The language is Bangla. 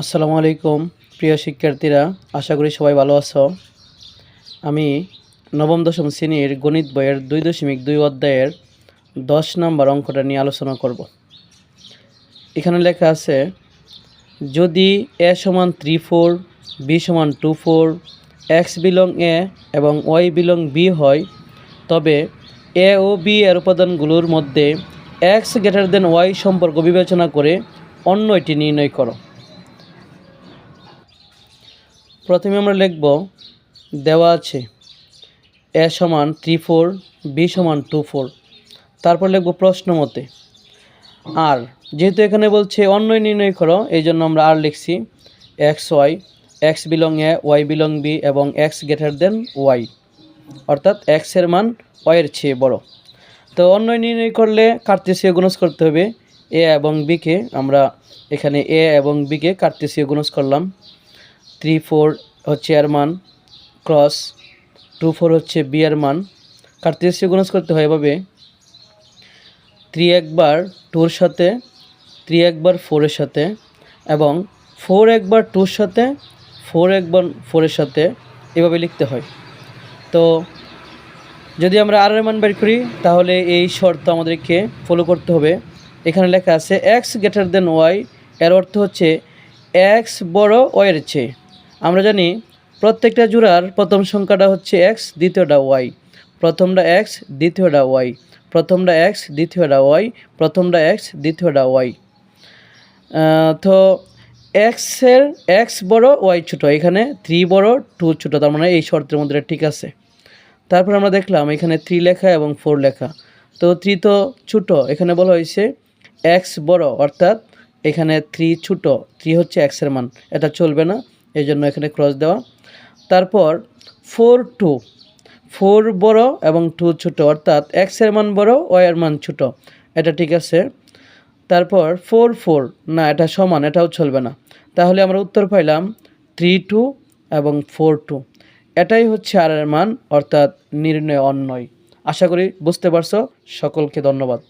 আসসালামু আলাইকুম, প্রিয় শিক্ষার্থীরা, আশা করি সবাই ভালো আছো। আমি নবম, দশম শ্রেণির গণিত বইয়ের দুই দশমিক দুই অধ্যায়ের দশ নম্বর অঙ্কটা নিয়ে আলোচনা করব। এখানে লেখা আছে, যদি এ সমান থ্রি ফোর বি সমান two four X belong A এবং ওয়াই বিলং বি হয়, তবে এ ও বি এর উপাদানগুলোর মধ্যে এক্স গ্রেটার দেন ওয়াই সম্পর্ক বিবেচনা করে অন্য এটি নির্ণয় করো। প্রথমে আমরা লিখব, দেওয়া আছে এ সমান থ্রি ফোর, বি সমান টু ফোর। তারপর লিখব প্রশ্ন মতে। আর যেহেতু এখানে বলছে অন্যই নির্ণয় করো, এই জন্য আমরা আর লিখছি X Y, X belong A, Y belong B এবং এক্স গ্রেটার দেন ওয়াই। অর্থাৎ এক্সের মান ওয়াইয়ের চেয়ে বড়। তো অন্যয় নির্ণয় করলে কার্তেসীয় গুণজ করতে হবে। এ এবং বিকে আমরা এখানে এ এবং বিকে কার্তেসীয় গুণজ করলাম। থ্রি ফোর হচ্ছে এর মান ক্রস টু ফোর হচ্ছে বি এর মান কার্তেসীয় গুণজ করতে হয় এভাবে, থ্রি একবার টুর সাথে, থ্রি একবার ফোরের সাথে এবং ফোর একবার টুর সাথে, ফোর একবার ফোরের সাথে এভাবে লিখতে হয়। তো যদি আমরা আর মান বের করি, তাহলে এই শর্ত আমাদেরকে ফলো করতে হবে। এখানে লেখা আছে এক্স গ্রেটার দেন ওয়াই এর অর্থ হচ্ছে এক্স বড় ওয়ের চেয়ে। আমরা জানি প্রত্যেকটা জোড়ার প্রথম সংখ্যাটা হচ্ছে এক্স দ্বিতীয়টা ওয়াই প্রথমটা এক্স দ্বিতীয়টা ওয়াই প্রথমটা এক্স দ্বিতীয়টা ওয়াই প্রথমটা এক্স দ্বিতীয়টা ওয়াই তো এক্সের এক্স বড় ওয়াই ছোটো। এখানে থ্রি বড় টু ছোটো। তার মানে এই শর্তের মধ্যে ঠিক আছে। তারপর আমরা দেখলাম এখানে থ্রি লেখা এবং ফোর লেখা। তো থ্রি তো ছোটো। এখানে বলা হয়েছে এক্স বড়। অর্থাৎ এখানে থ্রি ছোটো। থ্রি হচ্ছে এক্সের মান। এটা চলবে না। এই জন্য এখানে ক্রস দেওয়া। তারপর ফোর টু ফোর বড় এবং টু ছোটো, অর্থাৎ এক্সের মান বড় ওয়ের মান ছোট। এটা ঠিক আছে। তারপর ফোর ফোর না, এটা সমান, এটাও চলবে না। তাহলে আমরা উত্তর পাইলাম থ্রি টু এবং ফোর টু এটাই হচ্ছে আর এর মান, অর্থাৎ নির্ণয় অন্যয় আশা করি বুঝতে পারছ। সকলকে ধন্যবাদ।